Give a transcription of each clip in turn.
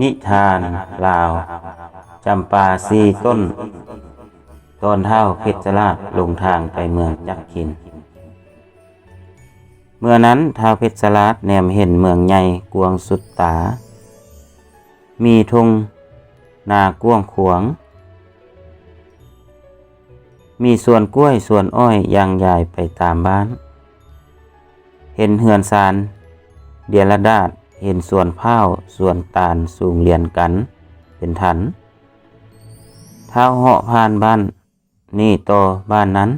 นิทานลาว จำปาซีต้น ตอนเท่าเพชรราชลงทางไปเมืองจักขิน เมื่อนั้นท้าวเพชรราชแนมเห็นเมืองใหญ่กวงสุดตา มีทุ่งนากว้างขวง มีสวนกล้วยสวนอ้อยยางใหญ่ไปตามบ้าน เห็นเหือนซานเดียรดาษ เห็นส่วนพ้าวสวนตาลสูงเรียนกัน เป็นทันเท้าเหาะผ่านบ้าน นี่ต่อบ้านนั้น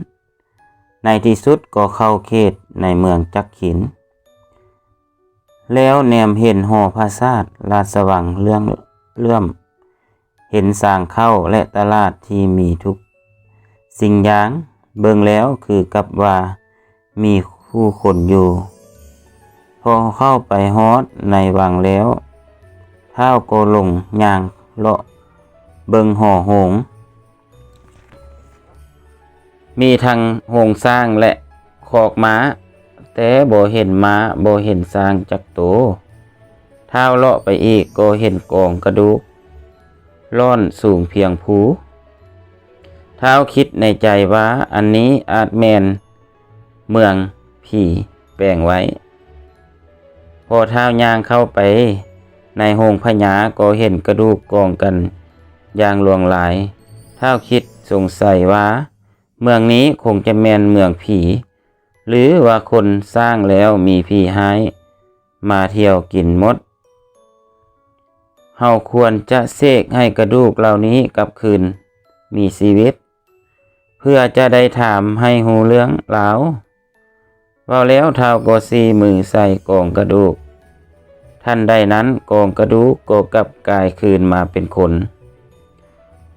ในที่สุดก็เข้าเขตในเมืองจักขิน แล้วแนมเห็นหอพระซาดลาดสว่างเรื่องเลื่อม เห็นสร้างเข้าและตลาดที่มีทุก สิ่งอย่างเบิ่งแล้วคือกับว่ามีผู้คนอยู่ พอเข้าไปฮอดในวังแล้วเท้าก็ลงย่างเลาะเบิงห่อหง มีทั้งหงสร้างและคอกม้า แต่บ่เห็นม้าบ่เห็นสร้างจักโตเท้าเลาะไปอีกก็เห็นกองกระดูกล่อนสูงเพียงผูเท้าคิดในใจว่าอันนี้อาจแมนเมืองผีแปลงไว้ อเท้าย่างเข้าไป ในโฮงพญาก็เห็นกระดูกกองกันอย่างหลวงหลาย เท้าคิดสงสัยว่า เมืองนี้คงจะแมนเมืองผี หรือว่าคนสร้างแล้วมีผีหาย มาเที่ยวกินมดเฮาควรจะเสกให้กระดูกเหล่านี้กลับคืนมีชีวิต เพื่อจะได้ถามให้หูเรื่องเหลา ว่าแล้วเท้าก็ซีมือใส่กองกระดูก ท่านใดนั้นกองกระดูกก็กลับกายคืนมาเป็นคน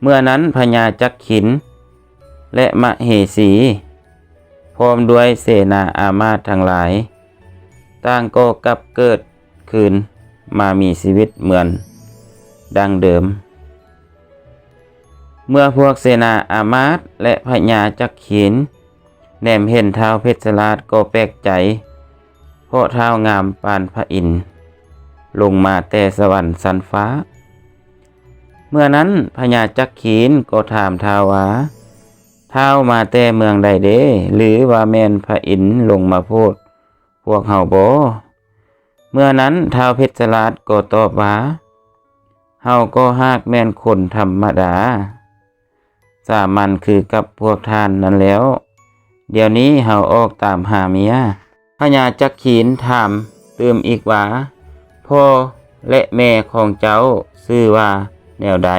เมื่อนั้นพญาจักขิน และมะเหสี พร้อมด้วยเสนาอามาตทั้งหลาย ต่างก็กลับเกิดคืนมามีชีวิตเหมือน ดังเดิม เมื่อพวกเสนาอามาตและพญาจักขิน แนมเห็นเท้าเพชรราชก็แปลกใจ เพราะเท้างามปานพระอินทร์ลงมาแต่สวรรค์สันฟ้า เมื่อนั้นพญาจักขีนก็ถามท้าววาเท้าวมาแต่เมืองใดเด้ หรือว่าแมนพระอินทร์ลงมาโพดพวกเฮาบ่เมื่อนั้นท้าวเพชรราชก็ตอบว่าเฮาก็หากแม่นคนธรรมดา สามัญคือกับพวกท่านนั้นแล้ว เดี๋ยวนี้เฮาออกตามหาเมียพญาจักขีนถามเติมอีกว่าพ่อและแม่ของเจ้าชื่อว่าแนวใด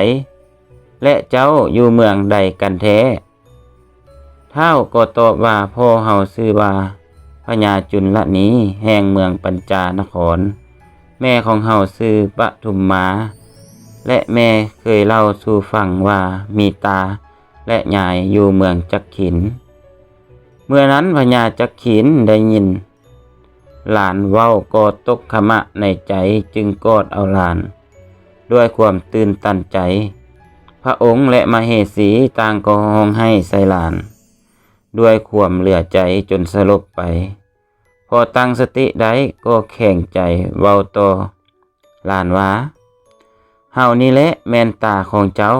และเจ้าอยู่เมืองใดกันแท้เท่าก็ตอบว่าพ่อเฮาชื่อว่าพญาจุลนี้แห่งเมืองปัญจานคร แม่ของเฮาชื่อปทุมมา และแม่เคยเล่าสู่ฟังว่ามีตาและยายอยู่เมืองจักขิน เมื่อนั้นพญาจักขินได้ยิน หลานเว้าก็ตกขมะในใจจึงกอดเอาหลาน ด้วยความตื่นตันใจ พระองค์และมเหสีต่างก็ห้องให้ใส่หลาน ด้วยความเหลือใจจนสลบไป พอตั้งสติได้ก็แข่งใจเว้าต่อหลานว่าเฮานี่แหละแม่นตาของเจ้า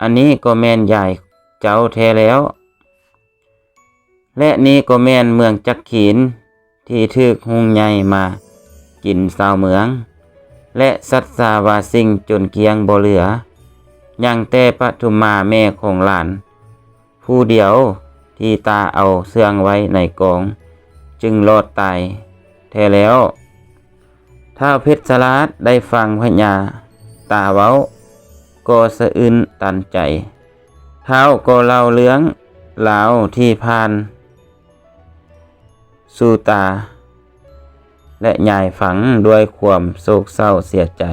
อันนี้ก็แม่นยายเจ้าแท้แล้ว และนี่ก็แม่นเมืองจักขีน ที่ทึกหงใหญ่มา กินสาวเมือง และสัตสาวาสิ่งจนเกียงบ่เหลือ ยังแต่ปทุมมาแม่ของหลาน ผู้เดียวที่ตาเอาเสื่องไว้ในกอง จึงรอดตายแท้แล้ว ถ้าเพชรสลัดได้ฟังพญาตาเว้า ก็สะอื้นตันใจ เท้าก็เล่าเรื่องลาที่ผ่าน สู่ตา และยายฝังด้วยความโศกเศร้าเสียใจ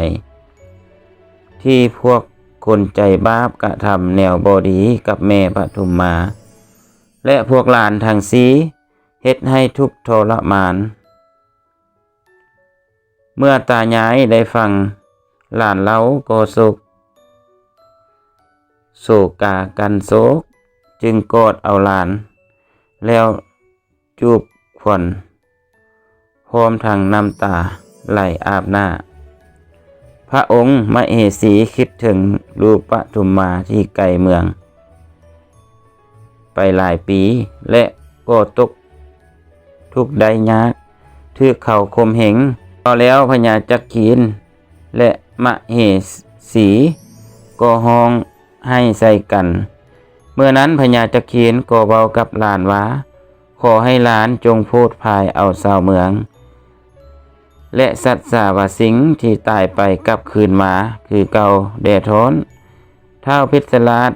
ที่พวกคนใจบาปกระทำแนวบอดีกับแม่ปทุมมา และพวกหลานทางซีเฮ็ดให้ทุกทรมาน เมื่อตายายได้ฟังหลานเล่าก็โศกโศกากันโศก จึงกอดเอาหลาน แล้วจูบ ขวัญพร้อมทางน้ำตาไหลอาบหน้า พระองค์มเหสีคิดถึงรูปปทุมมาที่ไกลเมือง ไปหลายปีและก็ตกทุกได้ยากถือเขาคมเหงพอแล้วพญาจักขีน และมเหสีก็ห้องให้ใส่กัน เมื่อนั้นพญาจักขีนก็เบากับหลานว่า ขอให้หลานจงโพดภายเอาสาวเมือง และสัตว์สาวสิงที่ตายไปกลับคืนมา คือเก่าแดดท้อนเท้าพิศลาด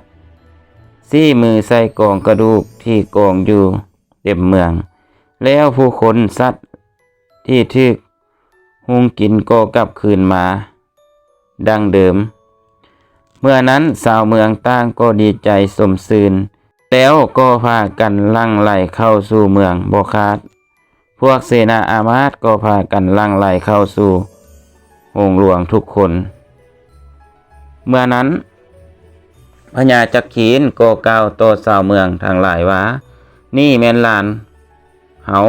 ซี่มือใส่กองกระดูกที่กองอยู่เต็มเมือง แล้วผู้คนสัตว์ที่ทึกหุงกินก็กลับคืนมา ดังเดิม เมื่อนั้นสาวเมืองต่างก็ดีใจสมซืน แล้วก็พากันลั่งไหลเข้าสู่เมืองโบคาดพวกเสนาอามาตก็พากันลั่งไหลเข้าสู่องหลวงทุกคน เมื่อนั้นพญาจักขีนก็กล่าวต่อสาวเมืองทางหลายว่า นี่แม่นลานเฮา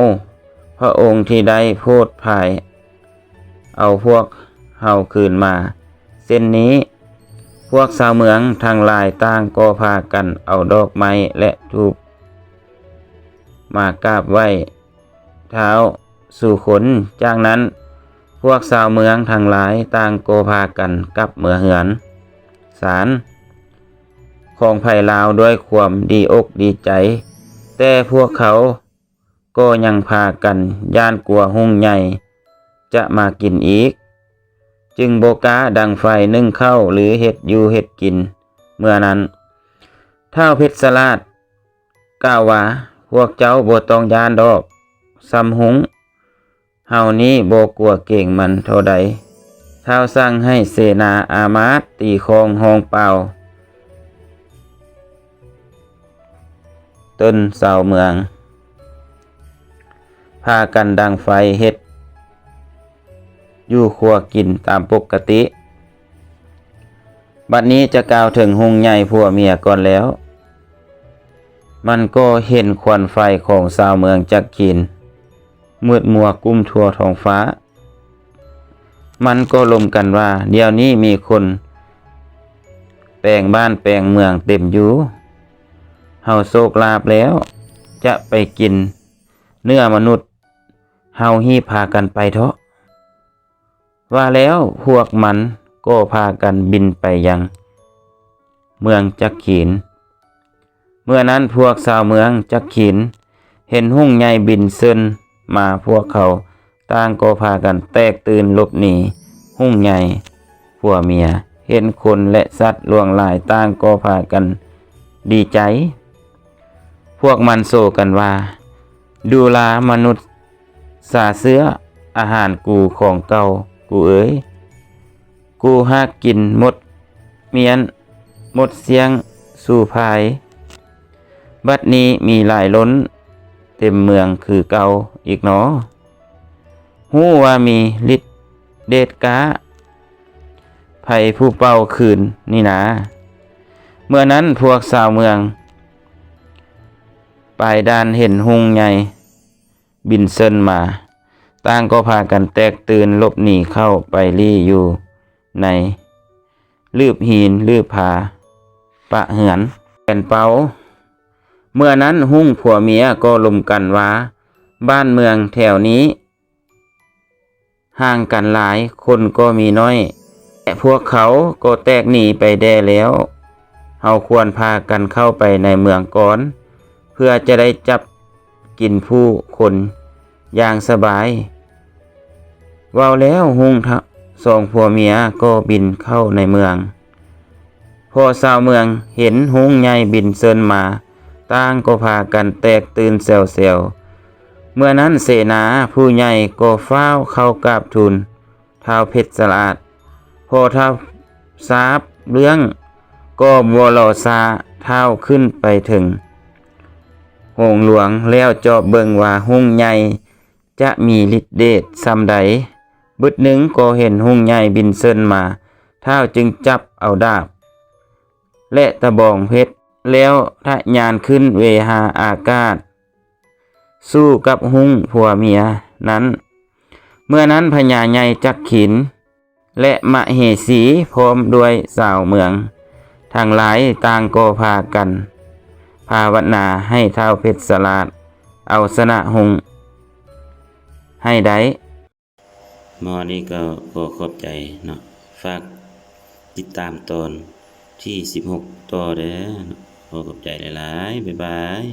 พระองค์ที่ได้โพดภาย เอาพวกเฮาคืนมา เส้นนี้ วกชาวเมืองทางลายต่างก็พากันเอาดอกไม้และทูปมากราบไหว้เท้าสู่ขน จากนั้นพวกชาวเมืองทางหลายต่างก็พากันกลับเมือเหือนสารของไผ่ลาวด้วยความดีอกดีใจ แต่พวกเขาก็ยังพากันย่านกลัวหุ่งใหญ่ จะมากินอีก จึงโบกาดังไฟนึ่งเข้าหรือเห็ดอยู่เห็ดกิน เมื่อนั้น เท่าเพชรสลาดกล่าวว่าพวกเจ้าบตองยานดอกซำหุงเฮานี้โบกลัวเก่งมันเท่าใดเท้าสั่งให้เสนาอามาตตีคองหองเป่าต้นเสาเมือง พากันดังไฟเฮ็ด อยู่ครัวกินตามปกติ บัดนี้จะกล่าวถึงหงใหญ่ผัวเมียก่อนแล้ว มันก็เห็นควันไฟของสาวเมืองจักกิน มืดมัวกุ้มทั่วท้องฟ้า มันก็ลมกันว่า เดี๋ยวนี้มีคน แปลงบ้านแปลงเมืองเต็มอยู่เฮาโศกลาบแล้ว จะไปกิน เนื้อมนุษย์เฮาฮีพากันไปเถอะ ว่าแล้วพวกมันก็พากันบินไปยัง เมืองจักขีนเมื่อนั้นพวกชาวเมืองจักขีนเห็นหุ่งใหญ่บินเซินมาพวกเขาต่างก็พากันแตกตื่นหลบหนีหุ่งใหญ่ผัวเมียเห็นคนและสัตว์ล่วงหลายต่างก็พากันดีใจ พวกมันโซกันว่า ดูลามนุษย์สาเสื้ออาหารกูของเก่า กูเอ๋ยกูหากกินหมดเมียนหมดเสียงสู่ภาย บัดนี้มีหลายล้น เต็มเมืองคือเก่าอีกหนอหู้ว่ามีฤทธิ์เดชกาไผผู้เป่าคืนนี่นะ เมื่อนั้นพวกสาวเมืองปลายดานเห็นหุงใหญ่บินเซินมา ต่างก็พากันแตกตื่นลบหนีเข้าไปลี่อยู่ในลืบหินลืบผาปะเหือนแผ่นเปาเมื่อนั้นหุ้งผัวเมียก็ลมกันว่า บ้านเมืองแถวนี้ ห่างกันหลายคนก็มีน้อย แต่พวกเขาก็แตกหนีไปแด่แล้วเฮาควรพากันเข้าไปในเมืองก่อน เพื่อจะได้จับกินผู้คนอย่างสบาย ว้าแล้วหุงทะสองผัวเมียก็บินเข้าในเมือง พอชาวเมืองเห็นหุงใหญ่บินเซินมาต่างก็พากันแตกตื่นเซลๆเมื่อนั้นเสนาผู้ใหญ่ก็เฝ้าเข้ากราบทูลท้าวเพชรสลาดพอท้าวทราบเรื่องก็บวรอซาเท้าขึ้นไปถึงหงหลวงแล้วจอบเบิงว่าหุ่งใหญ่จะมีฤทธิ์เดชซำใด บึดหนึ่งก็เห็นหุ่งใหญ่บินเซินมา เท้าจึงจับเอาดาบ และตะบองเพชร แล้วทะยานขึ้นเวหาอากาศ สู้กับหุ่งผัวเมียนั้น เมื่อนั้นพญาใหญ่จักขิน และมะเหสีพร้อมด้วยสาวเมือง ทางหลายต่างก็พากัน ภาวนาให้เท้าเพชรสลาด เอาชนะหง ให้ได้ มอนี่ก็ขอขอบใจเนาะฝากติดตามตอนที่ 16 ต่อเด้อขอขอบใจหลายๆ บ๊ายบาย